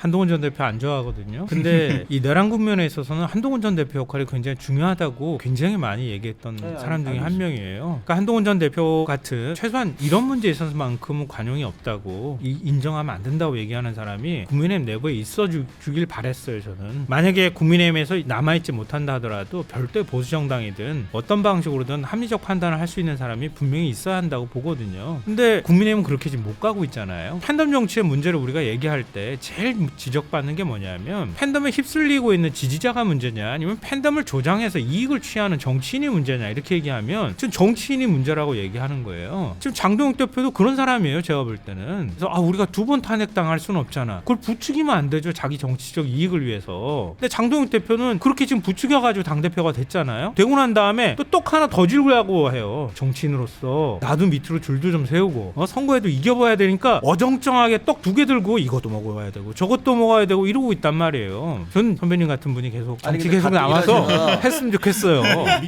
한동훈 전 대표 안 좋아하거든요. 근데 이 내란 국면에 있어서는 한동훈 전 대표 역할이 굉장히 중요하다고 굉장히 많이 얘기했던 네, 사람 중에 한 명이에요. 그러니까 한동훈 전 대표 같은 최소한 이런 문제에 있어서만큼은 관용이 없다고 이- 인정하면 안 된다고 얘기하는 사람이 국민의힘 내부에 있어 주, 길 바랬어요. 저는 만약에 국민의힘에서 남아있지 못한다 하더라도 별도의 보수 정당이든 어떤 방식으로든 합리적 판단을 할 수 있는 사람이 분명히 있어야 한다고 보거든요. 근데 국민의힘은 그렇게 지금 못 가고 있잖아요. 팬덤 정치의 문제를 우리가 얘기할 때 제일 지적받는 게 뭐냐면 팬덤에 휩쓸리고 있는 지지자가 문제냐 아니면 팬덤을 조장해서 이익을 취하는 정치인이 문제냐 이렇게 얘기하면 지금 정치인이 문제라고 얘기하는 거예요. 지금 장동욱 대표도 그런 사람이에요. 제가 볼 때는. 그래서 아 우리가 두 번 탄핵당할 수는 없잖아. 그걸 부추기면 안 되죠. 자기 정치적 이익을 위해서. 근데 장동욱 대표는 그렇게 지금 부추겨가지고 당 대표가 됐잖아요. 되고 난 다음에 또떡 하나 더 질구하고 해요. 정치인으로서 나도 밑으로 줄도 좀 세우고 어, 선거에도 이겨봐야 되니까 어정쩡하게 떡 두 개 들고 이것도 먹어야 되고 저것 도 먹어야 되고 이러고 있단 말이에요. 전 선배님 같은 분이 계속 아니, 정치 근데 계속 나와서 했으면 좋겠어요.